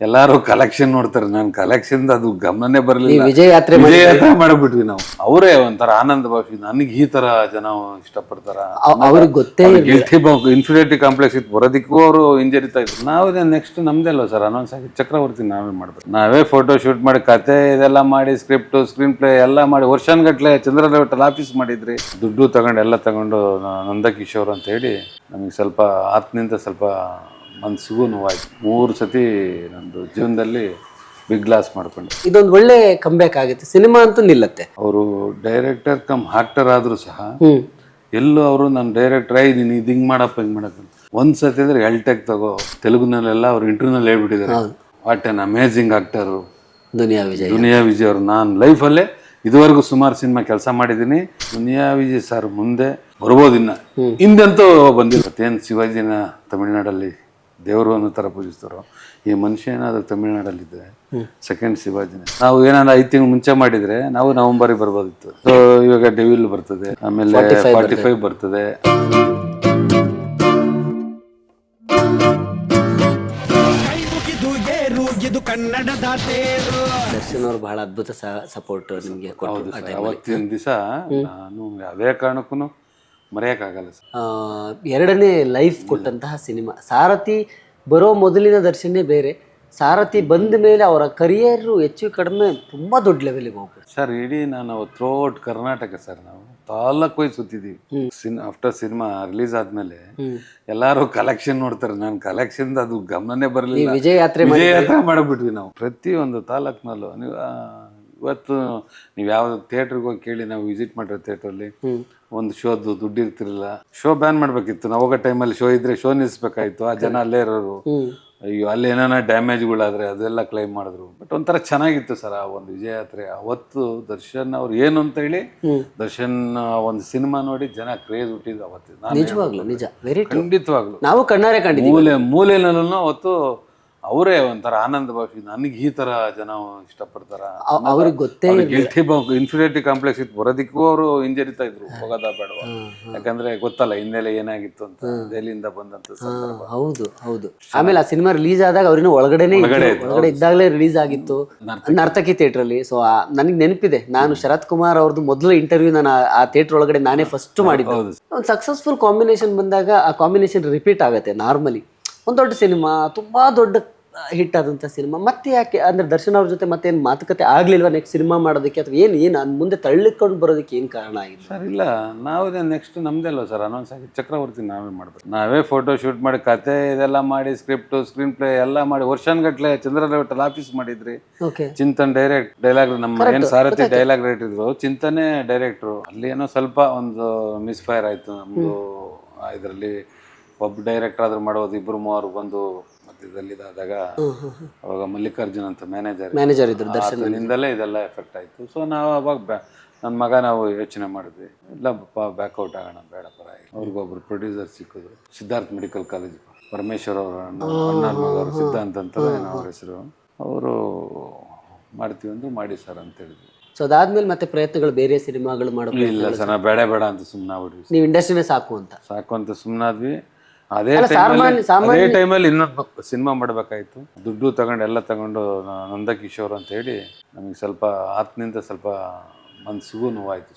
ಎಲ್ಲಾರು ಕಲೆಕ್ಷನ್ ನೋಡ್ತಾರೆ. ನಾನು ಕಲೆಕ್ಷನ್ ಅದು ಗಮನನೇ ಬರಲಿಲ್ಲ. ವಿಜಯ ಯಾತ್ರೆ ವಿಜಯ ಯಾತ್ರೆ ಮಾಡ್ಬಿಟ್ವಿ ನಾವು. ಅವರೇ ಒಂಥರ ಆನಂದ ಭಾಷೆ ನನಗೆ ಈ ತರ ಜನ ಇಷ್ಟಪಡ್ತಾರ? ಅವ್- ಅವ್ರಿಗೆ ಗೊತ್ತೇ ಗಿಲ್ಟಿ ಇನ್ಫಿನಿಟಿ ಕಾಂಪ್ಲೆಕ್ಸ್ ಇತ್ತು. ಬರೋದಿಕ್ಕೂ ಅವರು ಇಂಜರಿತಾ ಇದ್ರು. ನಾವೇ ನೆಕ್ಸ್ಟ್ ನಮ್ದೇ ಅಲ್ವಾ ಸರ್? ಅನೌನ್ಸ್ ಆಗಿ ಚಕ್ರವರ್ತಿ ನಾವೇ ಮಾಡ್ಬೇಕು. ನಾವೇ ಫೋಟೋ ಶೂಟ್ ಮಾಡಿ ಕತೆ ಇದೆಲ್ಲ ಮಾಡಿ ಸ್ಕ್ರಿಪ್ಟ್ ಸ್ಕ್ರೀನ್ ಪ್ಲೇ ಎಲ್ಲ ಮಾಡಿ ವರ್ಷಾನ್ಗಟ್ಲೆ ಚಂದ್ರ ಲೇಔಟಲ್ ಆಫೀಸ್ ಮಾಡಿದ್ರಿ. ದುಡ್ಡು ತಗೊಂಡು ಎಲ್ಲ ತಗೊಂಡು ನಂದಕಿಶೋರ್ ಅಂತ ಹೇಳಿ ನಮಗೆ ಸ್ವಲ್ಪ ಆತ್ನಿಂದ ಸ್ವಲ್ಪ ಮನ್ಸಿಗೂ ನೋವಾಯ್ತು ಮೂರು ಸತಿ ನಂದು ಜೀವನದಲ್ಲಿ ಬಿಗ್ ಲಾಸ್ ಮಾಡ್ಕೊಂಡೆ. ಇದೊಂದು ಒಳ್ಳೆ ಕಂಬ್ಯಾಕ್ ಆಗುತ್ತೆ. ಸಿನಿಮಾ ಅಂತ ನಿಲ್ಲತ್ತೆ. ಅವರು ಡೈರೆಕ್ಟರ್ ಕಮ್ ಆಕ್ಟರ್ ಆದರೂ ಸಹ ಎಲ್ಲೂ ಅವರು ನಾನು ಡೈರೆಕ್ಟರ್ ಆಗಿದ್ದೀನಿ ಇದು ಹಿಂಗೆ ಮಾಡಪ್ಪ ಹಿಂಗೆ ಮಾಡಕ್ಕೆ ಒಂದು ಸತಿ ಅಂದ್ರೆ ಎಲ್ಟೆಕ್ ತಗೋ ತೆಲುಗುನಲ್ಲೆಲ್ಲ ಅವ್ರು ಇಂಟರ್ವ್ಯೂನಲ್ಲಿ ಹೇಳ್ಬಿಟ್ಟಿದ್ದಾರೆ. What an amazing actor Duniya Vijay. Duniya Vijay ಅವರು. ನಾನು ಲೈಫಲ್ಲೇ ಇದುವರೆಗೂ ಸುಮಾರು ಸಿನಿಮಾ ಕೆಲಸ ಮಾಡಿದ್ದೀನಿ. ದುನಿಯಾ ವಿಜಯ್ ಸರ್ ಮುಂದೆ ಬರ್ಬೋದಿನ್ನ ಹಿಂದೆಂತೂ ಹಿಂದಂತೂ ಬಂದಿಲ್ಲ. ಏನು ಶಿವಾಜಿನ ತಮಿಳ್ನಾಡಲ್ಲಿ ದೇವರು ಅನ್ನೋ ಥರ ಪೂಜಿಸ್ತಾರೋ? ಈ ಮನುಷ್ಯ ಏನಾದರೂ ತಮಿಳ್ನಾಡಲ್ಲಿದ್ದರೆ ಸೆಕೆಂಡ್ ಶಿವಾಜಿನೇ. ನಾವು ಏನಾದ್ರು ಐದು ತಿಂಗಳು ಮುಂಚೆ ಮಾಡಿದ್ರೆ ನಾವು ನವಂಬರಿಗೆ ಬರ್ಬೋದಿತ್ತು. ಸೊ ಇವಾಗ ಡೆವಿಲ್ ಬರ್ತದೆ ಆಮೇಲೆ ಫಾರ್ಟಿ ಫೈವ್ ಬರ್ತದೆ. ದರ್ಶನ್ ಅವ್ರು ಬಹಳ ಅದ್ಭುತ ಸಪೋರ್ಟ್ ನಿಮ್ಗೆ ಅವತ್ತಿನ ದಿವಸ ನಾನು ಯಾವ್ದೇ ಕಾರಣಕ್ಕೂ ಮರೆಯೋಕ್ಕಾಗಲ್ಲ ಸರ್. ಆ, ಎರಡನೇ ಲೈಫ್ ಕೊಟ್ಟಂತಹ ಸಿನಿಮಾ ಸಾರಥಿ ಬರೋ ಮೊದಲಿನ ದರ್ಶನೇ ಬೇರೆ. ಸಾರಥಿ ಬಂದ ಮೇಲೆ ಅವರ ಕರಿಯರ್ ಹೆಚ್ಚು ಕಡಿಮೆ ತುಂಬಾ ದೊಡ್ಡ ಲೆವೆಲ್ಗೆ ಹೋಗ್ಬೇಕು ಸರ್ ಇಡೀ ನಾನು ಥ್ರೋಟ್ ಕರ್ನಾಟಕ ಸರ್ ನಾವು. ತಾಲೂಕು ಹೋಗಿ ಸುತ್ತಿದ್ದೀವಿ. ಸಿನ್ ಆಫ್ಟರ್ ಸಿನಿಮಾ ರಿಲೀಸ್ ಆದ್ಮೇಲೆ ಎಲ್ಲಾರು ಕಲೆಕ್ಷನ್ ನೋಡ್ತಾರೆ. ನಾನು ಕಲೆಕ್ಷನ್ ಅದು ಗಮನನೇ ಬರಲಿಲ್ಲ. ವಿಜಯ ಯಾತ್ರೆ ವಿಜಯ ಯಾತ್ರೆ ಮಾಡಿಬಿಟ್ವಿ ನಾವು. ಪ್ರತಿಯೊಂದು ತಾಲೂಕ್ನಲ್ಲೂ ನೀವು ಇವತ್ತು ನೀವು ಯಾವ ಥಿಯೇಟ್ರಿಗೆ ಹೋಗಿ ಕೇಳಿ ನಾವು ವಿಸಿಟ್ ಮಾಡಿರೋ ಥಿಯೇಟ್ರಲ್ಲಿ ಒಂದು ಶೋದು ದುಡ್ಡು ಇರ್ತಿರಲಿಲ್ಲ. ಶೋ ಬ್ಯಾನ್ ಮಾಡ್ಬೇಕಿತ್ತು. ನಾವು ಹೋಗೋ ಟೈಮಲ್ಲಿ ಶೋ ಇದ್ರೆ ಶೋ ನಿಲ್ಲಿಸ್ಬೇಕಾಯ್ತು ಆ ಜನ ಅಲ್ಲೇ ಇರೋರು. ಅಯ್ಯೋ ಅಲ್ಲಿ ಏನಾನ ಡ್ಯಾಮೇಜ್ಗಳಾದ್ರೆ ಅದೆಲ್ಲ ಕ್ಲೈಮ್ ಮಾಡಿದ್ರು. ಬಟ್ ಒಂಥರ ಚೆನ್ನಾಗಿತ್ತು ಸರ್ ಆ ಒಂದು ವಿಜಯ ಯಾತ್ರೆ ಅವತ್ತು ದರ್ಶನ್ ಅವ್ರು ಏನು ಅಂತ ಹೇಳಿ ದರ್ಶನ್ ಒಂದು ಸಿನಿಮಾ ನೋಡಿ ಜನ ಕ್ರೇಜ್ ಹುಟ್ಟಿದ್ರು ಅವತ್ತು. ನಿಜವಾಗ್ಲು ನಿಜ. ವೆರಿ ಖಂಡಿತವಾಗ್ಲು. ನಾವು ಕಣ್ಣಾರೆ ಕಂಡಿದ್ದೀವಿ. ಮೂಲೆ ಮೂಲೆನಲ್ಲೂ ಅವತ್ತು ಅವರೇ ಒಂಥರ ಆನಂದ ಭಾಷೆ ನನಗೆ ಈ ಥರ ಜನ ಇಷ್ಟಪಡ್ತಾರ? ಅವ್- ಅವ್ರಿಗೆ ಗೊತ್ತೇ ಗಿಲ್ಟಿ ಇನ್ಫಿನಿಟಿ ಕಾಂಪ್ಲೆಕ್ಸ್ ಇತ್ತು. ಬರೋದಕ್ಕೂ ಅವರು ಹಿಂಜರಿತಾ ಇದ್ರು ಹೋಗೋದ ಬೇಡ ಯಾಕಂದ್ರೆ ಗೊತ್ತಲ್ಲ ಹಿನ್ನೆಲೆ ಏನಾಗಿತ್ತು ಅಂತ ದೆಹಲಿಯಿಂದ ಬಂದಂತ ಸಂದರ್ಭ. ಹೌದು ಹೌದು. ಆಮೇಲೆ ಆ ಸಿನಿಮಾ ರಿಲೀಸ್ ಆದಾಗ ಅವ್ರಿನ ಒಳಗಡೆನೆ. ಒಳಗಡೆ ಇದ್ದಾಗಲೇ ರಿಲೀಸ್ ಆಗಿತ್ತು. ನರ್ತಕಿ. ಥಿಯೇಟರ್ ಅಲ್ಲಿ. ಸೊ ನನಗೆ ನೆನಪಿದೆ. ನಾನು ಶರತ್ ಕುಮಾರ್ ಅವ್ರದ್ದು ಮೊದಲ ಇಂಟರ್ವ್ಯೂ ನಾನು ಆ- ಆ ಥಿಯೇಟರ್ ಒಳಗಡೆ ನಾನೇ ಫಸ್ಟ್ ಮಾಡಿದ್ದೆ. ಒಂದು ಸಕ್ಸಸ್ಫುಲ್ ಕಾಂಬಿನೇಷನ್ ಬಂದಾಗ ಆ ಕಾಂಬಿನೇಷನ್ ರಿಪೀಟ್ ಆಗುತ್ತೆ ನಾರ್ಮಲಿ ಒಂದು ದೊಡ್ಡ ಸಿನಿಮಾ ತುಂಬಾ ದೊಡ್ಡ ಹಿಟ್ ಆದಂಥ ಸಿನಿಮಾ. ಮತ್ತೆ ಯಾಕೆ? ಅಂದ್ರೆ ದರ್ಶನ್ ಅವ್ರ ಜೊತೆ ಮತ್ತೇನು ಮಾತುಕತೆ ಆಗ್ಲಿಲ್ವಾ ನೆಕ್ಸ್ಟ್ ಸಿನಿಮಾ ಮಾಡೋದಕ್ಕೆ? ಅಥವಾ ಏನು ಏನು ಅದ್ ಮುಂದೆ ತಳ್ಳಿಕೊಂಡು ಬರೋದಕ್ಕೆ ಏನು ಕಾರಣ ಆಗಿದೆ ಸರ್ ಇಲ್ಲ. ನಾವು ನೆಕ್ಸ್ಟ್ ನಮ್ದೇ ಅಲ್ವಾ ಸರ್? ಅನೌನ್ಸ್ ಆಗಿ ಚಕ್ರವರ್ತಿ ನಾವೇ ಮಾಡ್ಬೇಕು. ನಾವೇ ಫೋಟೋ ಶೂಟ್ ಮಾಡಿ ಕತೆ ಇದೆಲ್ಲ ಮಾಡಿ ಸ್ಕ್ರಿಪ್ಟ್ ಸ್ಕ್ರೀನ್ ಪ್ಲೇ ಎಲ್ಲ ಮಾಡಿ ವರ್ಷಾನ್ಗಟ್ಲೆ ಚಂದ್ರ ಲೇಔಟಲ್ ಆಫೀಸ್ ಮಾಡಿದ್ರಿ. ಓಕೆ ಚಿಂತನ್ ಡೈರೆಕ್ಟ್ ಡೈಲಾಗ್ ನಮ್ಮ ಏನ್ ಸಾರಥಿ ಡೈಲಾಗ್ ರೈಟ್ ಇದ್ರು ಚಿಂತನೆ ಡೈರೆಕ್ಟ್ರು ಅಲ್ಲಿ ಏನೋ ಸ್ವಲ್ಪ ಒಂದು ಮಿಸ್ಫೈರ್ ಆಯ್ತು. ನಮ್ದು ಇದರಲ್ಲಿ ಒಬ್ಬ ಡೈರೆಕ್ಟರ್ ಆದ್ರೂ ಮಾಡೋದು ಇಬ್ರು ಮೂವರು ಬಂದು ಮಧ್ಯದಲ್ಲಿ ಇದಾದಾಗ ಅವಾಗ ಮಲ್ಲಿಕಾರ್ಜುನ್ ಅಂತ ಮ್ಯಾನೇಜರ್ ಮ್ಯಾನೇಜರ್ ಇದ್ರು ದರ್ಶನದಿಂದಲೇ ಇದೆಲ್ಲ ಎಫೆಕ್ಟ್ ಆಯ್ತು. ಸೊ ನಾವು ಅವಾಗ ನನ್ನ ಮಗ ನಾವು ಯೋಚನೆ ಮಾಡಿದ್ವಿ. ಇಲ್ಲ ಬ್ಯಾಕ್ಔಟ್ ಆಗೋಣ ಬೇಡ ಪರ. ಅವ್ರಿಗೊಬ್ರು ಪ್ರೊಡ್ಯೂಸರ್ ಸಿಕ್ಕಿದ್ರು. ಸಿದ್ಧಾರ್ಥ್ ಮೆಡಿಕಲ್ ಕಾಲೇಜ್ ಪರಮೇಶ್ವರ್ ಅವರ ಅಣ್ಣನ ಮಗ ಅವರು ಸಿದ್ಧಾಂತ್ ಅಂತ ಅವ್ರ ಹೆಸರು. ಅವರು ಮಾಡ್ತೀವಿ ಅಂದ್ರೆ ಮಾಡಿ ಸರ್ ಅಂತ ಹೇಳಿದ್ವಿ ಸೊ ಅದಾದ್ಮೇಲೆ ಮತ್ತೆ ಪ್ರಯತ್ನಗಳು ಬೇರೆ ಸಿನಿಮಾಗಳು ಮಾಡೋಕೆ ಇಲ್ಲ ಸರ್ ಬೇಡ ಬೇಡ ಅಂತ ಸುಮ್ಮನಾಗ್ಬಿಡ್ವಿ ನೀವು ಇಂಡಸ್ಟ್ರಿನೇ ಸಾಕು ಅಂತ. ಸಾಕು ಅಂತ ಸುಮ್ಮನಾದ್ವಿ ಅದೇ ಅದೇ ಟೈಮಲ್ಲಿ ಇನ್ನೊಂದು ಸಿನಿಮಾ ಮಾಡಬೇಕಾಯ್ತು. ದುಡ್ಡು ತಗೊಂಡು ಎಲ್ಲ ತಗೊಂಡು ನಂದಕಿಶೋರ್ ಅಂತ ಹೇಳಿ ನಮಗೆ ಸ್ವಲ್ಪ ಆತ್ನಿಂದ ಸ್ವಲ್ಪ ಮನ್ಸಿಗೂ ನೋವಾಯ್ತು.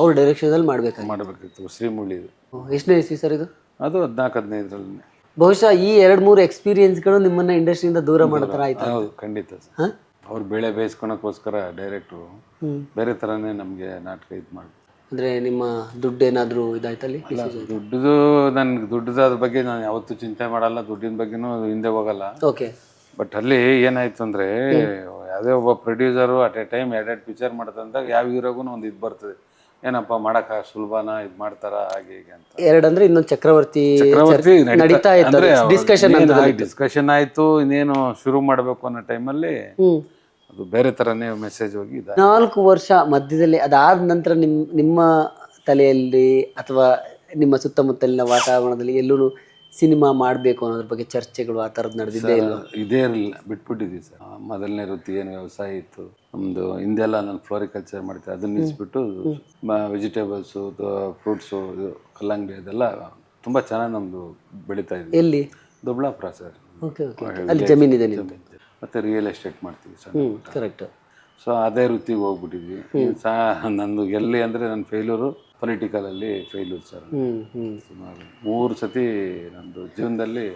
ಅವ್ರ ಡೈರೆಕ್ಷನಲ್ಲಿ ಮಾಡ್ಬೇಕಾಗಿ ಮಾಡಬೇಕಿತ್ತು ಶ್ರೀಮುಳ್ಳಿದು ಎಷ್ಟನೇ ಇಸ್ವಿ ಸರ್ ಇದು? ಅದು ಹದಿನಾಲ್ಕು ಹದಿನೈದರಲ್ಲಿ. ಬಹುಶಃ ಈ ಎರಡ್ ಮೂರು ಎಕ್ಸ್ಪೀರಿಯನ್ಸ್ಗಳು ನಿಮ್ಮನ್ನ ಇಂಡಸ್ಟ್ರಿಯಿಂದ ದೂರ ಮಾಡೋ ಥರ ಆಯ್ತು ಹೌದು ಖಂಡಿತ? ಅವ್ರು ಬೆಳೆ ಬೇಯಿಸ್ಕೊಳಕ್ಕೋಸ್ಕರ ಡೈರೆಕ್ಟ್ರು ಬೇರೆ ಥರನೇ ನಮಗೆ ನಾಟಕ ಇದು ಮಾಡಿ ಅಂದ್ರೆ ನಿಮ್ಮ ದುಡ್ಡು ಏನಾದ್ರು ಇದಾಯ್ತಲ್ಲಿ ದುಡ್ಡುದು ನನ್ಗೆ ದುಡ್ಡದ ಅದ್ರ ಬಗ್ಗೆ ನಾನು ಯಾವತ್ತೂ ಚಿಂತೆ ಮಾಡಲ್ಲ ದುಡ್ಡಿನ ಬಗ್ಗೆನೂ ಹಿಂದೆ ಹೋಗಲ್ಲ. ಓಕೆ ಬಟ್ ಅಲ್ಲಿ ಏನಾಯ್ತು ಅಂದ್ರೆ ಯಾವುದೇ ಒಬ್ಬ ಪ್ರೊಡ್ಯೂಸರು ಅಟ್ ಎ ಟೈಮ್ ಎರಡೆರಡು ಪಿಕ್ಚರ್ ಮಾಡ್ತಂದಾಗ ಯಾವ ಹೀರೋಗೂ ಒಂದು ಇದು ಬರ್ತದೆ. ಏನಪ್ಪ ಮಾಡಕ್ಕ ಸುಲಭನ ಇದು ಮಾಡ್ತಾರ ಹಾಗೆ ಹೀಗೆ ಅಂತ. ಎರಡಂದ್ರೆ ಇನ್ನೊಂದು ಚಕ್ರವರ್ತಿ ಚಕ್ರವರ್ತಿ ನಡೀತಾ ಇತ್ತು ಡಿಸ್ಕಷನ್ ಡಿಸ್ಕಷನ್ ಆಯ್ತು? ಇನ್ನೇನು ಶುರು ಮಾಡಬೇಕು ಅನ್ನೋ ಟೈಮಲ್ಲಿ ಅದು ಬೇರೆ ತರನೇ ಮೆಸೇಜ್ ಹೋಗಿ ಇದ ನಾಲ್ಕು ವರ್ಷ ಮಧ್ಯದಲ್ಲಿ ಅದಾದ ನಂತರ ನಿಮ್ ನಿಮ್ಮ ತಲೆಯಲ್ಲಿ ಅಥವಾ ನಿಮ್ಮ ಸುತ್ತಮುತ್ತಲಿನ ವಾತಾವರಣದಲ್ಲಿ ಎಲ್ಲೂ ಸಿನಿಮಾ ಮಾಡಬೇಕು ಅನ್ನೋದ್ರ ಬಗ್ಗೆ ಚರ್ಚೆಗಳು ಆ ಥರದ್ದು ನಡೆದಿದ್ದೇ ಇಲ್ಲ ಇದೇ ಇರಲಿಲ್ಲ ಬಿಟ್ಬಿಟ್ಟಿದ್ವಿ ಸರ್. ಮೊದಲನೇ ವೃತ್ತಿ ಏನು ವ್ಯವಸಾಯ ಇತ್ತು. ನಮ್ಮದು ಹಿಂದೆಲ್ಲ ನಾನು ಫ್ಲೋರಿಕಲ್ಚರ್ ಮಾಡ್ತೀನಿ ಅದನ್ನ ನಿಲ್ಲಿಸ್ಬಿಟ್ಟು ವೆಜಿಟೇಬಲ್ಸು ಫ್ರೂಟ್ಸು ಇದು ಕಲ್ಲಂಗಡಿ ಅದೆಲ್ಲ ತುಂಬ ಚೆನ್ನಾಗಿ ನಮ್ಮದು ಬೆಳೀತಾ ಇದ್ವಿ. ಎಲ್ಲಿ? ದೊಬ್ಳಾಪುರ ಸರ್. ಓಕೆ ಓಕೆ ಅಲ್ಲಿ ಜಮೀನಿದೆ ನಿಮ್ದು? ಮತ್ತು ರಿಯಲ್ ಎಸ್ಟೇಟ್ ಮಾಡ್ತೀವಿ ಸರ್ ಕರೆಕ್ಟ್ ಸೊ ಅದೇ ವೃತ್ತಿಗೆ ಹೋಗ್ಬಿಟ್ಟಿದ್ವಿ. ಸಹ ನಂದು ಎಲ್ಲಿ ಅಂದರೆ ನನ್ನ ಫೇಲ್ಯೂರು ಪೊಲಿಟಿಕಲಲ್ಲಿ ಫೇಲ್ಯೂರ್ ಸರ್ ಸುಮಾರು ಮೂರು ಸತಿ ನಂದು ಜೀವನದಲ್ಲಿ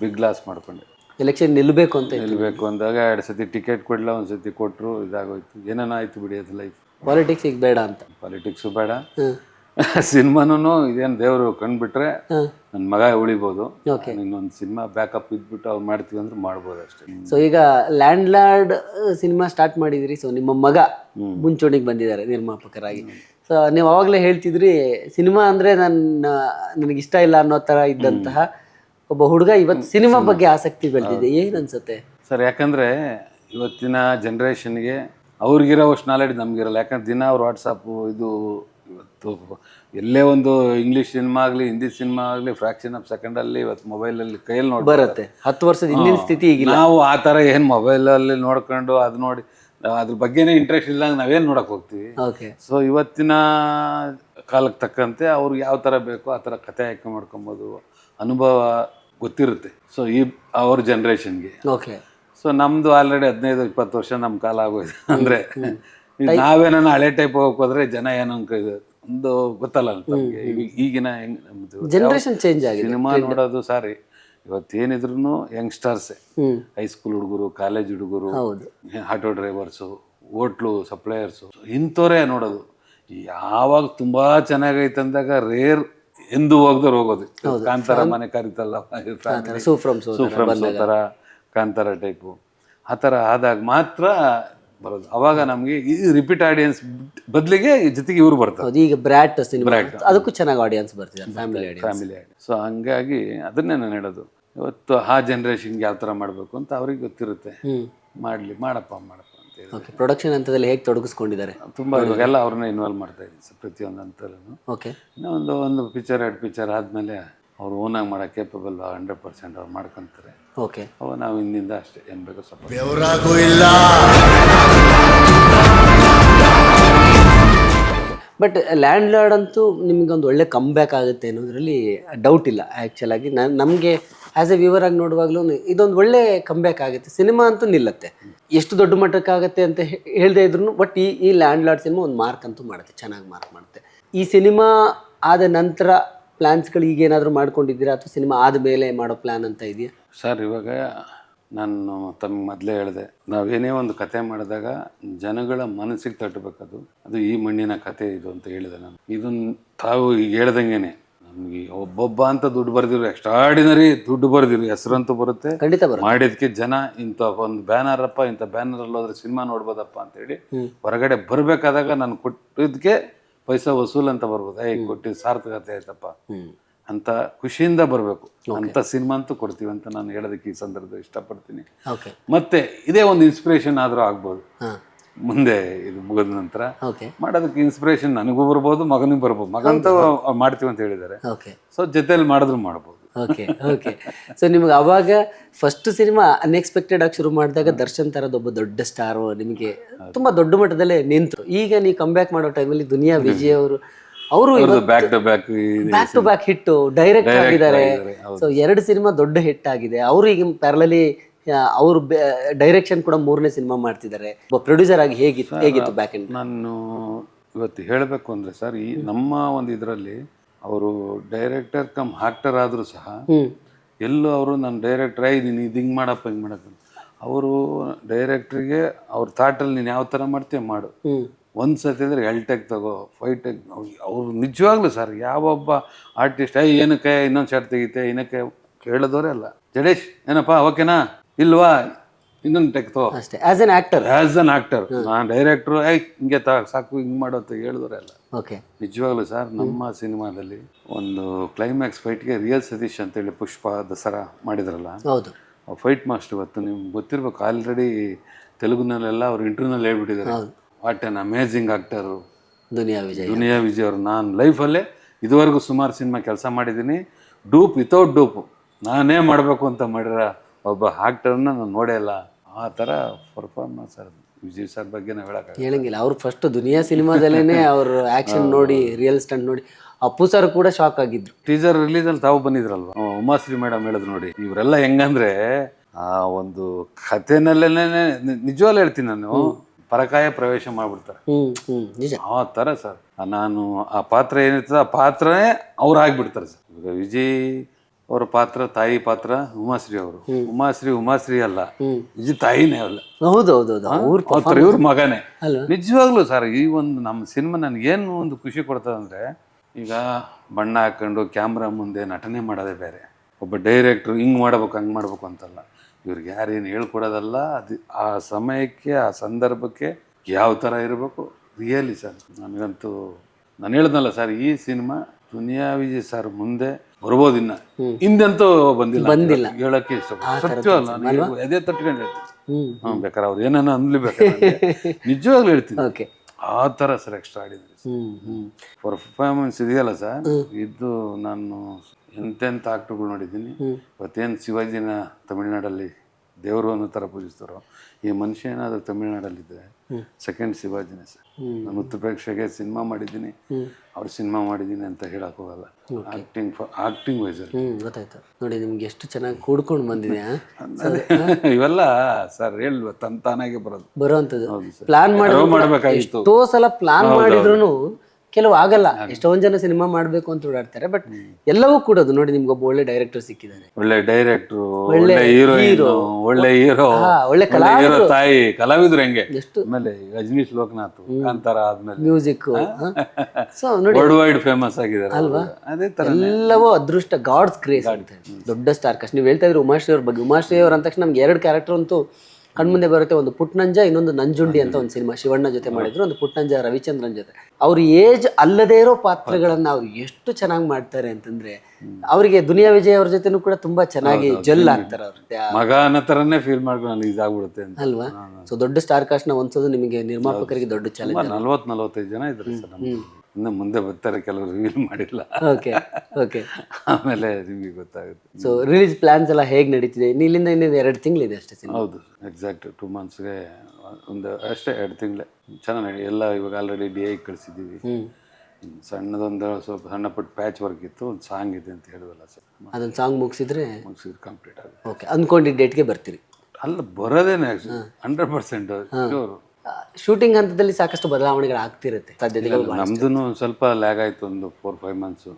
ಬಿಗ್ ಲಾಸ್ ಮಾಡ್ಕೊಂಡೆ. ಎಲೆಕ್ಷನ್ ನಿಲ್ಲಬೇಕು ಅಂತ ನಿಲ್ಬೇಕು ಅಂದಾಗ ಎರಡು ಸತಿ ಟಿಕೆಟ್ ಕೊಡ್ಲ ಒಂದು ಸತಿ ಕೊಟ್ರು ಇದಾಗೋಯ್ತು. ಏನೇನೋ ಆಯ್ತು ಬಿಡಿ ಅದು ಲೈಫ್ ಪಾಲಿಟಿಕ್ಸ್ ಈಗ ಬೇಡ ಅಂತ. ಪಾಲಿಟಿಕ್ಸು ಬೇಡ. ಹ್ಮ್. ಸಿನಿಮಾನು ಇದೇನು ದೇವರು ಕಂಡ್ಬಿಟ್ರೆ ನನ್ನ ಮಗ ಉಳಿಬೋದು. ಇನ್ನೊಂದು ಸಿನಿಮಾ ಬ್ಯಾಕಪ್ ಇದ್ಬಿಟ್ಟು ಅವ್ರು ಮಾಡ್ತೀವಿ ಅಂದ್ರೆ ಮಾಡ್ಬೋದು ಅಷ್ಟೇ. ಸೊ ಈಗ ಲ್ಯಾಂಡ್ ಲಾರ್ಡ್ ಸಿನಿಮಾ ಸ್ಟಾರ್ಟ್ ಮಾಡಿದಿರಿ. ಸೊ ನಿಮ್ಮ ಮಗ ಮುಂಚೂಣಿಗೆ ಬಂದಿದ್ದಾರೆ ನಿರ್ಮಾಪಕರಾಗಿ. ಸೊ ನೀವು ಅವಾಗಲೇ ಹೇಳ್ತಿದ್ರಿ ಸಿನಿಮಾ ಅಂದರೆ ನನ್ನ ನನಗೆ ಇಷ್ಟ ಇಲ್ಲ ಅನ್ನೋ ಥರ ಇದ್ದಂತಹ ಒಬ್ಬ ಹುಡುಗ ಇವತ್ತು ಸಿನಿಮಾ ಬಗ್ಗೆ ಆಸಕ್ತಿ ಬೆಳೆದಿದೆ. ಏನು ಅನ್ಸುತ್ತೆ? ಸರ್ ಯಾಕಂದರೆ ಇವತ್ತಿನ ಜನ್ರೇಷನ್ಗೆ ಅವ್ರಿಗಿರೋ ಅಷ್ಟು ನಾಲೆಡ್ಜ್ ನಮಗಿರಲ್ಲ. ಯಾಕಂದ್ರೆ ದಿನ ಅವ್ರು ವಾಟ್ಸಪ್ಪು ಇದು ಇವತ್ತು ಎಲ್ಲೇ ಒಂದು ಇಂಗ್ಲಿಷ್ ಸಿನಿಮಾ ಆಗಲಿ ಹಿಂದಿ ಸಿನಿಮಾ ಆಗಲಿ ಫ್ರಾಕ್ಷನ್ ಆಫ್ ಸೆಕೆಂಡಲ್ಲಿ ಇವತ್ತು ಮೊಬೈಲಲ್ಲಿ ಕೈಯಲ್ಲಿ ನೋಡಿ ಬರುತ್ತೆ. ಹತ್ತು ವರ್ಷದ ಹಿಂದಿನ ಸ್ಥಿತಿ ಈಗ ನಾವು ಆ ಥರ ಏನು ಮೊಬೈಲಲ್ಲಿ ನೋಡ್ಕೊಂಡು ಅದು ನೋಡಿ ಅದ್ರ ಬಗ್ಗೆನೇ ಇಂಟ್ರೆಸ್ಟ್ ಇಲ್ಲಂಗೆ ನಾವೇನು ನೋಡಕ್ಕೆ ಹೋಗ್ತೀವಿ. ಓಕೆ ಸೊ ಇವತ್ತಿನ ಕಾಲಕ್ಕೆ ತಕ್ಕಂತೆ ಅವ್ರಿಗೆ ಯಾವ ಥರ ಬೇಕೋ ಆ ಥರ ಕತೆ ಆಯ್ಕೆ ಮಾಡ್ಕೊಬೋದು ಅನುಭವ ಗೊತ್ತಿರುತ್ತೆ. ಸೊ ಈ ಅವ್ರ ಜನ್ರೇಷನ್ಗೆ ಓಕೆ ಸೊ ನಮ್ಮದು ಆಲ್ರೆಡಿ ಹದಿನೈದು ಇಪ್ಪತ್ತು ವರ್ಷ ನಮ್ಮ ಕಾಲ ಆಗೋಯ್ತು. ಅಂದರೆ ನಾವೇನ ಹಳೆ ಟೈಪ್ ಹೋದ್ರೆ ಜನ ಏನೋ ಒಂದು ಗೊತ್ತಲ್ಲ ನಮ್ಗೆ? ಈಗಿನ ಹೆಂಗ್ ಜನ್ರೇಷನ್ ಚೇಂಜ್ ಆಗಿದೆ ಸಿನಿಮಾ ನೋಡೋದು ಸಾರಿ ಇವತ್ತೇನಿದ್ರು ಯಂಗ್ಸ್ಟರ್ಸ್ ಹೈಸ್ಕೂಲ್ ಹುಡುಗರು ಕಾಲೇಜ್ ಹುಡುಗರು ಆಟೋ ಡ್ರೈವರ್ಸು ಹೋಟ್ಲು ಸಪ್ಲೈಯರ್ಸು ಇಂಥವ್ರೇ ನೋಡೋದು. ಯಾವಾಗ ತುಂಬಾ ಚೆನ್ನಾಗೈತೆ ಅಂದಾಗ ರೇರ್ ಎಂದು ಹೋಗ್ದವ್ರು ಹೋಗೋದು. ಕಾಂತಾರ ಮನೆ ಕರಿತಲ್ಲ ಸೂಫ್ರಮ್ ಸೂಫ್ರಮ್ ಥರ ಕಾಂತಾರ ಟೈಪು ಆ ಥರ ಆದಾಗ ಮಾತ್ರ ಬರೋದು. ಅವಾಗ ನಮಗೆ ಈ ರಿಪೀಟ್ ಆಡಿಯನ್ಸ್ ಬದಲಿಗೆ ಜೊತೆಗೆ ಇವರು ಬರ್ತಾರೆ. ಈಗ ಬ್ರ್ಯಾಟ್ ಸಿನಿಮಾ ಅದಕ್ಕೂ ಚೆನ್ನಾಗಿ ಆಡಿಯನ್ಸ್ ಬರ್ತಿದ್ದಾರೆ ಫ್ಯಾಮಿಲಿ ಫ್ಯಾಮಿಲಿ ಸೊ ಹಂಗಾಗಿ ಅದನ್ನೇ ನಾನು ಹೇಳೋದು. ಇವತ್ತು ಆ ಜನ್ರೇಷನ್ಗೆ ಯಾವ ಥರ ಮಾಡಬೇಕು ಅಂತ ಅವ್ರಿಗೆ ಗೊತ್ತಿರುತ್ತೆ. ಮಾಡಲಿ ಮಾಡಪ್ಪ ಮಾಡಪ್ಪ ಅಂತ ಪ್ರೊಡಕ್ಷನ್ ಹಂತದಲ್ಲಿ ಹೇಗೆ ತೊಡಗಿಸ್ಕೊಂಡಿದ್ದಾರೆ? ತುಂಬ ಇವಾಗೆಲ್ಲ ಅವ್ರನ್ನ ಇನ್ವಾಲ್ವ್ ಮಾಡ್ತಾ ಇದ್ದೀನಿ ಸರ್ ಪ್ರತಿಯೊಂದು ಹಂತದಲ್ಲೂ. ಓಕೆ ಇನ್ನೂ ಒಂದು ಒಂದು ಪಿಕ್ಚರ್ ಎರಡು ಪಿಕ್ಚರ್ ಆದಮೇಲೆ ಅವ್ರು ಓನಾಗಿ ಮಾಡೋ ಕೇಪಬಲ್ ಹಂಡ್ರೆಡ್ ಪರ್ಸೆಂಟ್ ಅವ್ರು ಮಾಡ್ಕೊಂತಾರೆ. ಓಕೆ ಅವಾಗ ನಾವು ಹಿಂದಿಂದ ಅಷ್ಟೇ ಏನು ಬೇಕೋ ಸಪೋರ್ಟ್ ಬೆವರಾಗೂ ಇಲ್ಲ. ಬಟ್ ಲ್ಯಾಂಡ್ ಲಾರ್ಡ್ ಅಂತೂ ನಿಮಗೊಂದು ಒಳ್ಳೆ ಕಮ್ ಬ್ಯಾಕ್ ಆಗುತ್ತೆ ಅನ್ನೋದ್ರಲ್ಲಿ ಡೌಟ್ ಇಲ್ಲ ಆ್ಯಕ್ಚುಲಾಗಿ ನಾನು ನಮಗೆ ಆ್ಯಸ್ ಎ ವ್ಯೂವರ್ ಆಗಿ ನೋಡುವಾಗಲೂ ಇದೊಂದು ಒಳ್ಳೆ ಕಮ್ ಬ್ಯಾಕ್ ಆಗುತ್ತೆ. ಸಿನಿಮಾ ಅಂತೂ ನಿಲ್ಲತ್ತೆ. ಎಷ್ಟು ದೊಡ್ಡ ಮಟ್ಟಕ್ಕಾಗತ್ತೆ ಅಂತ ಹೇಳದೇ ಹೇಳ್ದೇ ಇದ್ರು ಬಟ್ ಈ ಈ ಲ್ಯಾಂಡ್ ಲಾರ್ಡ್ ಸಿನಿಮಾ ಒಂದು ಮಾರ್ಕ್ ಅಂತೂ ಮಾಡುತ್ತೆ ಚೆನ್ನಾಗಿ ಮಾರ್ಕ್ ಮಾಡುತ್ತೆ. ಈ ಸಿನಿಮಾ ಆದ ನಂತರ ಪ್ಲ್ಯಾನ್ಸ್ಗಳು ಈಗ ಏನಾದರೂ ಮಾಡ್ಕೊಂಡಿದ್ದೀರಾ ಅಥವಾ ಸಿನಿಮಾ ಆದಮೇಲೆ ಮಾಡೋ ಪ್ಲ್ಯಾನ್ ಅಂತ ಇದೆಯಾ? ಸರ್ ಇವಾಗ ನಾನು ತಮ್ಮ ಮೊದಲೇ ಹೇಳಿದೆ ನಾವೇನೇ ಒಂದು ಕತೆ ಮಾಡಿದಾಗ ಜನಗಳ ಮನಸ್ಸಿಗೆ ತಟ್ಟಬೇಕದು. ಅದು ಈ ಮಣ್ಣಿನ ಕತೆ ಇದು ಅಂತ ಹೇಳಿದೆ ನಾನು. ಇದನ್ನ ತಾವು ಈಗ ಹೇಳ್ದಂಗೆನೆ ನಮ್ಗೆ ಒಬ್ಬೊಬ್ಬ ಅಂತ ದುಡ್ಡು ಬರ್ದಿರೋ ಎಕ್ಸ್ಟ್ರಾಡಿನರಿ ದುಡ್ಡು ಬರ್ದಿರೋ ಹೆಸರಂತೂ ಬರುತ್ತೆ. ಖಂಡಿತ ಬರುತ್ತೆ. ಮಾಡಿದ್ಕೆ ಜನ ಇಂಥ ಒಂದು ಬ್ಯಾನರ್ ಅಪ್ಪ ಇಂಥ ಬ್ಯಾನರ್ ಅಲ್ಲಿ ಹೋದ್ರೆ ಸಿನಿಮಾ ನೋಡ್ಬೋದಪ್ಪ ಅಂತೇಳಿ ಹೊರಗಡೆ ಬರಬೇಕಾದಾಗ ನಾನು ಕೊಟ್ಟಿದ್ದಕ್ಕೆ ಪೈಸಾ ವಸೂಲ್ ಅಂತ ಬರ್ಬೋದು. ಏ ಕೊಟ್ಟಿದ್ದು ಸಾರ್ಥಕತೆ ಆಯ್ತಪ್ಪ. ಅಂತ ಖುಷಿಯಿಂದ ಬರಬೇಕು. ಅಂತ ಸಿನಿಮಾ ಅಂತೂ ಕೊಡ್ತೀವಿ ಅಂತ ನಾನು ಹೇಳೋದಕ್ಕೆ ಈ ಸಂದರ್ಭದಲ್ಲಿ ಇಷ್ಟಪಡ್ತೀನಿ. ಮತ್ತೆ ಇದೇ ಒಂದು ಇನ್ಸ್ಪಿರೇಷನ್ ಆದರೂ ಆಗ್ಬೋದು. ಮುಂದೆ ಇದು ಮುಗಿದ ನಂತರ ಮಾಡೋದಕ್ಕೆ ಇನ್ಸ್ಪಿರೇಷನ್ ನನಗೂ ಬರ್ಬೋದು ಮಗನಿಗೂ ಬರ್ಬೋದು. ಮಗಂತೂ ಮಾಡ್ತೀವಿ ಅಂತ ಹೇಳಿದ್ದಾರೆ. ಸೊ ಜೊತೆಯಲ್ಲಿ ಮಾಡಿದ್ರು ಮಾಡ್ಬೋದು. ಓಕೆ ಓಕೆ ಸೊ ನಿಮ್ಗೆ ಅವಾಗ ಫಸ್ಟ್ ಸಿನಿಮಾ ಅನ್ಎಕ್ಸ್ಪೆಕ್ಟೆಡ್ ಆಗಿ ಶುರು ಮಾಡಿದಾಗ ದರ್ಶನ್ ತರದ ಒಬ್ಬ ದೊಡ್ಡ ಸ್ಟಾರ್ ನಿಮಗೆ ತುಂಬಾ ದೊಡ್ಡ ಮಟ್ಟದಲ್ಲೇ ನಿಂತರು ಈಗ ನೀವು ಕಮ್ ಬ್ಯಾಕ್ ಮಾಡೋ ಟೈಮಲ್ಲಿ ದುನಿಯಾ ವಿಜಯ್ ಅವರು ಅವರು back to back back to back hit direct ಆಗಿದ್ದಾರೆ. ಸೊ ಎರಡು ಸಿನಿಮಾ ದೊಡ್ಡ ಹಿಟ್ ಆಗಿದೆ. ಅವರು ಈಗ ಪ್ಯಾರಲಲಿ ಅವರು ಡೈರೆಕ್ಷನ್ ಕೂಡ ಮೂರನೇ ಸಿನಿಮಾ ಮಾಡ್ತಿದ್ದಾರೆ. ಒಬ್ಬ ಪ್ರೊಡ್ಯೂಸರ್ ಆಗಿ ಹೇಗಿತ್ತು ಹೇಗಿತ್ತು ಬ್ಯಾಕ್ ನಾನು ಇವತ್ತು ಹೇಳಬೇಕು ಅಂದರೆ ಸರ್ ಈ ನಮ್ಮ ಒಂದು ಇದರಲ್ಲಿ ಅವರು ಡೈರೆಕ್ಟರ್ ಕಮ್ ಆಕ್ಟರ್ ಆದರೂ ಸಹ ಎಲ್ಲೂ ಅವರು ನಾನು ಡೈರೆಕ್ಟರ್ ಆಗಿದ್ದೀನಿ ನೀನು ಇದು ಹಿಂಗೆ ಮಾಡಪ್ಪ ಹಿಂಗೆ ಮಾಡಪ್ಪ ಅವರು ಡೈರೆಕ್ಟ್ರಿಗೆ ಅವ್ರ ಥಾಟಲ್ಲಿ ನೀನು ಯಾವ ಥರ ಮಾಡ್ತೀಯ ಮಾಡು. ಒಂದು ಸತಿ ಅಂದರೆ ಎಲ್ ಟೆಕ್ ತಗೋ ಫೈವ್ ಟೆಕ್ ಅವ್ರು ನಿಜವಾಗ್ಲೂ ಸರ್ ಯಾವೊಬ್ಬ ಆರ್ಟಿಸ್ಟ್ ಐ ಏನಕ್ಕೆ ಇನ್ನೊಂದು ಶರ್ಟ್ ತೆಗಿತೆ ಏನಕ್ಕೆ ಕೇಳಿದವರೇ ಅಲ್ಲ. ಜಡೇಶ್ ಏನಪ್ಪ ಓಕೆನಾ? ಇಲ್ವಾ? ಇನ್ನೊಂದು ಟೆಕ್ ತೋ ಅಷ್ಟೇ. As an actor as an actor ನಾನು ಡೈರೆಕ್ಟ್ರು ಐ ಹಿಂಗೆ ತ ಸಾಕು ಹಿಂಗೆ ಮಾಡೋ ಅಂತ ಹೇಳಿದ್ರೆ ಅಲ್ಲ ಓಕೆ ನಿಜವಾಗ್ಲೂ ಸರ್ ನಮ್ಮ ಸಿನಿಮಾದಲ್ಲಿ ಒಂದು ಕ್ಲೈಮ್ಯಾಕ್ಸ್ ಫೈಟ್ಗೆ ರಿಯಲ್ ಸತೀಶ್ ಅಂತೇಳಿ ಪುಷ್ಪ ದಸರಾ ಮಾಡಿದ್ರಲ್ಲ? ಹೌದು. ಫೈಟ್ ಮಾಸ್ಟರ್ ಇವತ್ತು ನಿಮ್ಗೆ ಗೊತ್ತಿರ್ಬೇಕು ಆಲ್ರೆಡಿ ತೆಲುಗುನಲ್ಲೆಲ್ಲ ಅವ್ರು ಇಂಟರ್ನಲ್ಲಿ ಹೇಳ್ಬಿಟ್ಟಿದ್ದಾರೆ. What an amazing actor Duniya Vijay. Duniya Vijay ಅವರು. ನಾನು ಲೈಫಲ್ಲೇ ಇದುವರೆಗೂ ಸುಮಾರು ಸಿನಿಮಾ ಕೆಲಸ ಮಾಡಿದ್ದೀನಿ. ಡೂಪ್ ವಿತೌಟ್ ಡೂಪ್ ನಾನೇ ಮಾಡಬೇಕು ಅಂತ ಮಾಡಿರೋ ಒಬ್ಬ ಆಕ್ಟರನ್ನ ನಾನು ನೋಡೇ ಇಲ್ಲ. ಆ ಥರ ಪರ್ಫಾರ್ಮೆನ್ಸ್ ಸರ್ ವಿಜಯ್ ಸರ್ ಬಗ್ಗೆ ನಾವು ಹೇಳೋಕ್ಕಾಗಲ್ಲ ಹೇಳಂಗಿಲ್ಲ. ಅವ್ರು ಫಸ್ಟ್ ದುನಿಯಾ ಸಿನಿಮಾದಲ್ಲೇ ಅವ್ರ ಆಕ್ಷನ್ ನೋಡಿ ರಿಯಲ್ ಸ್ಟಂಟ್ ನೋಡಿ. ಅಪ್ಪು ಸರ್ ಕೂಡ ಶಾಕ್ ಆಗಿದ್ರು. ಟೀಸರ್ ರಿಲೀಸಲ್ಲಿ ತಾವು ಬಂದಿದ್ರಲ್ವಾ? ಉಮಾಶ್ರೀ ಮೇಡಮ್ ಹೇಳಿದ್ರು ನೋಡಿ. ಇವರೆಲ್ಲ ಹೆಂಗಂದ್ರೆ ಆ ಒಂದು ಕಥೆನಲ್ಲೇನೆ ನಿಜವಾಗ್ಲೂ ಹೇಳ್ತೀನಿ ನಾನು. ಪರಕಾಯ ಪ್ರವೇಶ ಮಾಡ್ಬಿಡ್ತಾರೆ. ನಿಜ. ಆ ಥರ ಸರ್ ನಾನು ಆ ಪಾತ್ರ ಏನಿರ್ತದೆ ಆ ಪಾತ್ರನೇ ಅವ್ರು ಆಗ್ಬಿಡ್ತಾರೆ ಸರ್ ಈಗ ವಿಜಯ್ ಅವರ ಪಾತ್ರ ತಾಯಿ ಪಾತ್ರ ಉಮಾಶ್ರೀ ಅವರು. ಉಮಾಶ್ರೀ ಉಮಾಶ್ರೀ ಅಲ್ಲ. ವಿಜಯ್ ತಾಯಿನೇ ಅಲ್ಲ ಹೌದು ಹೌದು ಹೌದು. ಅವ್ರ ಅವ್ರ ಇವ್ರ ಮಗನೇ? ನಿಜವಾಗ್ಲೂ ಸರ್ ಈ ಒಂದು ನಮ್ಮ ಸಿನಿಮಾ ನನಗೇನು ಒಂದು ಖುಷಿ ಕೊಡ್ತದೆ ಅಂದರೆ ಈಗ ಬಣ್ಣ ಹಾಕೊಂಡು ಕ್ಯಾಮ್ರಾ ಮುಂದೆ ನಟನೆ ಮಾಡೋದೇ ಬೇರೆ. ಒಬ್ಬ ಡೈರೆಕ್ಟ್ರು ಹಿಂಗೆ ಮಾಡ್ಬೇಕು ಹಂಗೆ ಮಾಡ್ಬೇಕು ಅಂತಲ್ಲ. ಇವ್ರಿಗೆ ಯಾರೇನು ಹೇಳ್ಕೊಡೋದಲ್ಲ ಅದು ಆ ಸಮಯಕ್ಕೆ ಆ ಸಂದರ್ಭಕ್ಕೆ ಯಾವ ಥರ ಇರಬೇಕು? ರಿಯಲಿ ಸರ್ ನನಗಂತೂ ನಾನು ಹೇಳ್ದಲ್ಲ ಸರ್ ಈ ಸಿನಿಮಾ ದುನಿಯಾ ವಿಜಯ್ ಸರ್ ಮುಂದೆ ಬರ್ಬೋದು ಇನ್ನ ಹಿಂದೆಂತೂ ಬಂದಿಲ್ಲ. ಬಂದಿಲ್ಲ. ಹೇಳಕ್ಕೆ ಇಷ್ಟ ಸತ್ಯವಲ್ಲ ನಾನು ಎದೆ ತಟ್ಕೊಂಡು ಹೇಳ್ತೀನಿ. ಹ್ಮ್ ಬೇಕಾರ ಬೇಕಾದ್ರೆ ಅವ್ರು ಏನನ್ನ ಅನ್ಲಿ ಬೇಕಾದ್ರೆ ನಿಜವಾಗ್ಲೂ ಹೇಳ್ತೀನಿ. ಓಕೆ. ಆ ತರ ಸರ್ ಎಕ್ಸ್ಟ್ರಾ ಆಡಿದ್ರಿ ಪರ್ಫಾರ್ಮೆನ್ಸ್ ಇದೆಯಲ್ಲ ಸರ್ ಇದು ನಾನು ಎಂತೆಂತ ಆಕ್ಟರ್ಗಳು ನೋಡಿದ್ದೀನಿ. ಇವತ್ತೇನು ಶಿವಾಜಿನ ತಮಿಳ್ನಾಡಲ್ಲಿ ದೇವರು ಅನ್ನೋ ಥರ ಪೂಜಿಸ್ತಾರೋ? ಈ ಮನುಷ್ಯ ಏನಾದರೂ ತಮಿಳ್ನಾಡಲ್ಲಿದ್ದರೆ ಸೆಕೆಂಡ್ ಶಿವಾಜಿನೇ ಸರ್. ನಾನು ಉತ್ತರ ಪ್ರೇಕ್ಷೆಗೆ ಸಿನಿಮಾ ಮಾಡಿದ್ದೀನಿ. ಅವ್ರು ಸಿನಿಮಾ ಮಾಡಿದ್ದೀನಿ ಅಂತ ಹೇಳಕ್ ಹೋಗಲ್ಲ. ಆಕ್ಟಿಂಗ್ ಆಕ್ಟಿಂಗ್ ವೈಸ್ ಗೊತ್ತಾಯ್ತು. ನೋಡಿ ನಿಮ್ಗೆ ಎಷ್ಟು ಚೆನ್ನಾಗಿ ಕೂಡ್ಕೊಂಡು ಬಂದಿದೆ ಆ? ಇವೆಲ್ಲ ಸರ್ ಹೇಳುವ ತನ್ ತಾನಾಗೆ ಬರೋದು. ಬರುವಂತದ್ದು. ಪ್ಲಾನ್ ಮಾಡ್ಬೇಕಾಗಿತ್ತು. ಎಷ್ಟೋ ಸಲ ಪ್ಲಾನ್ ಮಾಡಿದ್ರು ಕೆಲವು ಆಗಲ್ಲ. ಎಷ್ಟೊಂದ್ ಜನ ಸಿನಿಮಾ ಮಾಡ್ಬೇಕು ಅಂತ ಓಡಾಡ್ತಾರೆ ಬಟ್ ಎಲ್ಲವೂ ಕೂಡ ನೋಡಿ ನಿಮ್ಗೆ ಒಬ್ಬ ಒಳ್ಳೆ ಡೈರೆಕ್ಟರ್ ಸಿಕ್ಕಿದ್ದಾರೆ. ಒಳ್ಳೆ ಡೈರೆಕ್ಟ್ರು ಒಳ್ಳೆ ಹೀರೋ ಒಳ್ಳೆ ಹೀರೋ ಒಳ್ಳೆ ಕಲಾವಿದ ತಾಯಿ ಕಲಾವಿದ್ರು ಹೆಂಗೆ? ಎಷ್ಟು? ಆಮೇಲೆ ರಜನೀಶ್ ಲೋಕನಾಥ್ ಕಾಂತಾರ ಆದ್ಮೇಲೆ. ಮ್ಯೂಸಿಕ್ ಸೊ ನೋಡಿ ವರ್ಲ್ಡ್ ವೈಡ್ ಫೇಮಸ್ ಆಗಿದ್ದಾರೆ ಅಲ್ವಾ? ಅದೇ ತರ ಎಲ್ಲವೂ ಅದೃಷ್ಟ ಗಾಡ್ಸ್ ಕ್ರೇಸ್. ದೊಡ್ಡ ಸ್ಟಾರ್ ಕಷ್ಟ ನೀವು ಹೇಳ್ತಾ ಇದ್ರೆ ಉಮಾಶ್ರೀ ಅವ್ರ ಬಗ್ಗೆ. ಉಮಾಶ್ರೀ ಅವ್ರ ಅಂದ ತಕ್ಷಣ ನಮ್ಗೆ ಎರಡು ಕ್ಯಾರೆಕ್ಟರ್ ಅಂತೂ ಕಣ್ಮುಂದೆ ಬರುತ್ತೆ ಒಂದು ಪುಟ್ನಂಜ ಇನ್ನೊಂದು ನಂಜುಂಡಿ ಅಂತ ಒಂದು ಸಿನಿಮಾ ಶಿವಣ್ಣ ಜೊತೆ ಮಾಡಿದ್ರು ಒಂದು ಪುಟ್ನಂಜ ರವಿಚಂದ್ರನ್ ಜೊತೆ. ಅವ್ರ ಏಜ್ ಅಲ್ಲದೇ ಇರೋ ಪಾತ್ರಗಳನ್ನ ಅವ್ರು ಎಷ್ಟು ಚೆನ್ನಾಗಿ ಮಾಡ್ತಾರೆ ಅಂತಂದ್ರೆ ಅವರಿಗೆ ದುನಿಯಾ ವಿಜಯ್ ಅವ್ರ ಜೊತೆನೂ ಕೂಡ ತುಂಬಾ ಚೆನ್ನಾಗಿ ಜೆಲ್ ಆಗ್ತಾರೆ ಅವ್ರ. ಮಗ ಅನ್ನೋ ತರನೇ ಫೀಲ್ ಮಾಡ್ಕೊಂಡು ಇದಾಗ್ಬಿಡುತ್ತೆ ಅಂತ. ಅಲ್ವಾ? ಸೊ ದೊಡ್ಡ ಸ್ಟಾರ್ ಕಾಸ್ಟ್ನ ಹೊಂದೋದು ನಿಮಗೆ ನಿರ್ಮಾಪಕರಿಗೆ ದೊಡ್ಡ ಚಾಲೆಂಜ್ ನಲ್ವತ್ ನಲ್ವತ್ತೈದು ಜನ ಇದ್ರು ಇನ್ನು ಮುಂದೆ ಬರ್ತಾರೆ ಕೆಲವರು ರಿವೀಲ್ ಮಾಡಿಲ್ಲ. ಓಕೆ ಓಕೆ ಆಮೇಲೆ ನಿಮಗೆ ಗೊತ್ತಾಗುತ್ತೆ. ಸೊ ರಿಲೀಸ್ ಪ್ಲಾನ್ಸ್ ಎಲ್ಲ ಹೇಗೆ ನಡೀತಿದೆ? ಇಲ್ಲಿಂದ ಇನ್ನೊಂದು ಎರಡು ತಿಂಗಳಿದೆ ಅಷ್ಟೇ ಸಿನಿಮಾ ಹೌದು ಎಕ್ಸಾಕ್ಟ್ ಟೂ ಮಂತ್ಸ್ಗೆ ಒಂದು ಅಷ್ಟೇ ಎರಡು ತಿಂಗಳೇ. ಚೆನ್ನಾಗಿ ಎಲ್ಲ ಇವಾಗ ಆಲ್ರೆಡಿ ಡಿ ಐ ಕಳಿಸಿದ್ದೀವಿ. ಸಣ್ಣದೊಂದು ಸ್ವಲ್ಪ ಸಣ್ಣ ಪುಟ್ಟ ಪ್ಯಾಚ್ ವರ್ಕ್ ಇತ್ತು ಒಂದು ಸಾಂಗ್ ಇದೆ ಅಂತ ಹೇಳುವಲ್ಲ ಸರ್ ಅದೊಂದು ಸಾಂಗ್ ಮುಗಿಸಿದ್ರೆ ಮುಗಿಸಿದ್ರೆ ಕಂಪ್ಲೀಟ್ ಆಗುತ್ತೆ. ಓಕೆ ಅಂದ್ಕೊಂಡಿದ್ದ ಡೇಟ್ಗೆ ಬರ್ತೀರಿ. ಅಲ್ಲ ಬರೋದೇನೆ ಹಂಡ್ರೆಡ್ ಪರ್ಸೆಂಟ್ ಶೂಟಿಂಗ್ ಹಂತದಲ್ಲಿ ಸಾಕಷ್ಟು ಬದಲಾವಣೆಗಳು ಆಗ್ತಿರುತ್ತೆ ಸಾಧ್ಯತೆಗಳು ನಮ್ದು ಸ್ವಲ್ಪ ಲ್ಯಾಗ್ ಆಯ್ತು ಒಂದು ಫೋರ್ ಫೈವ್ ಮಂತ್ಸ್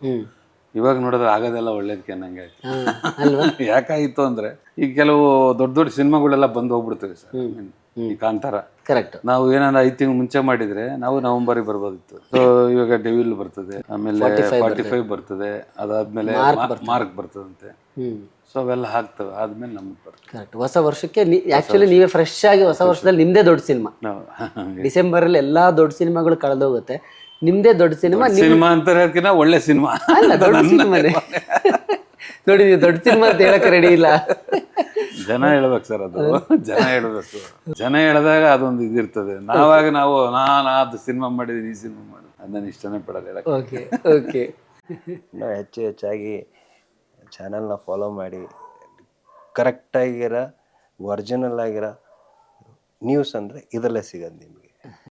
ಇವಾಗ ನೋಡಿದ್ರೆ ಆಗೋದೆಲ್ಲ ಒಳ್ಳೇದಕ್ಕೆ ಅನ್ನಂಗೆ ಆಯ್ತು. ಹಾ, ಅಲ್ವಾ? ಯಾಕಾಯಿತು ಅಂದ್ರೆ ಈಗ ಕೆಲವು ದೊಡ್ಡ ದೊಡ್ಡ ಸಿನಿಮಾಗಳೆಲ್ಲ ಬಂದು ಹೋಗ್ಬಿಡ್ತವೆ ಸರ್. ಕಾಂತಾರ. ಕರೆಕ್ಟ್ ನಾವು ಏನಾದ್ರು ಐದು ತಿಂಗಳು ಮುಂಚೆ ಮಾಡಿದ್ರೆ ನಾವು ನವೆಂಬರ್ ಬರ್ಬೋದಿತ್ತು. ಸೊ ಇವಾಗ ಡೆವಿಲ್ ಬರ್ತದೆ ಆಮೇಲೆ ಫಾರ್ಟಿ ಫೈವ್ ಬರ್ತದೆ ಅದಾದ್ಮೇಲೆ ಮಾರ್ಕ್ ಬರ್ತದಂತೆ. ಸೊ ಅವೆಲ್ಲ ಹಾಕ್ತವೆ ಆದ್ಮೇಲೆ ನಮ್ಗೆ ಬರ್ತದೆ. ಕರೆಕ್ಟ್ ಹೊಸ ವರ್ಷಕ್ಕೆ ಆಕ್ಚುಲಿ ನೀವೇ ಫ್ರೆಶ್ ಆಗಿ ಹೊಸ ವರ್ಷದಲ್ಲಿ ನಿಮ್ದೇ ದೊಡ್ಡ ಸಿನಿಮಾ. ಡಿಸೆಂಬರ್ ಅಲ್ಲಿ ಎಲ್ಲಾ ದೊಡ್ಡ ಸಿನಿಮಾಗಳು ಕಳೆದೋಗುತ್ತೆ. ನಿಮ್ದೇ ದೊಡ್ಡ ಸಿನಿಮಾ ಸಿನಿಮಾ ಅಂತ ಹೇಳೋದಕ್ಕಿಂತ ಒಳ್ಳೆ ಸಿನಿಮಾ. ಅಲ್ಲ ದೊಡ್ಡ ಸಿನಿಮಾನೇ. ನೋಡಿ ನೀವು ದೊಡ್ಡ ಸಿನಿಮಾ ಅಂತ ಹೇಳಕ್ ರೆಡಿ ಇಲ್ಲ. ಜನ ಹೇಳ್ಬೇಕು ಸರ್ ಅದು. ಜನ ಹೇಳ್ಬೇಕು ಜನ ಹೇಳಿದಾಗ ಅದೊಂದು ಇದಿರ್ತದೆ. ನಾವಾಗ ನಾವು ನಾನು ಅದು ಸಿನಿಮಾ ಮಾಡಿದೀನಿ ಈ ಸಿನಿಮಾ ಮಾಡಿ ಅದನ್ನ ಇಷ್ಟನೇ ಪಡೋದಿಲ್ಲ ಹೇಳಕ್ಕೆ. Okay okay. ಹೆಚ್ಚು ಹೆಚ್ಚಾಗಿ ಚಾನೆಲ್ನ ಫಾಲೋ ಮಾಡಿ ಕರೆಕ್ಟಾಗಿರೋ ಒರ್ಜಿನಲ್ ಆಗಿರೋ ನ್ಯೂಸ್ ಅಂದರೆ ಇದರಲ್ಲೇ ಸಿಗೋದು ನಿಮಗೆ.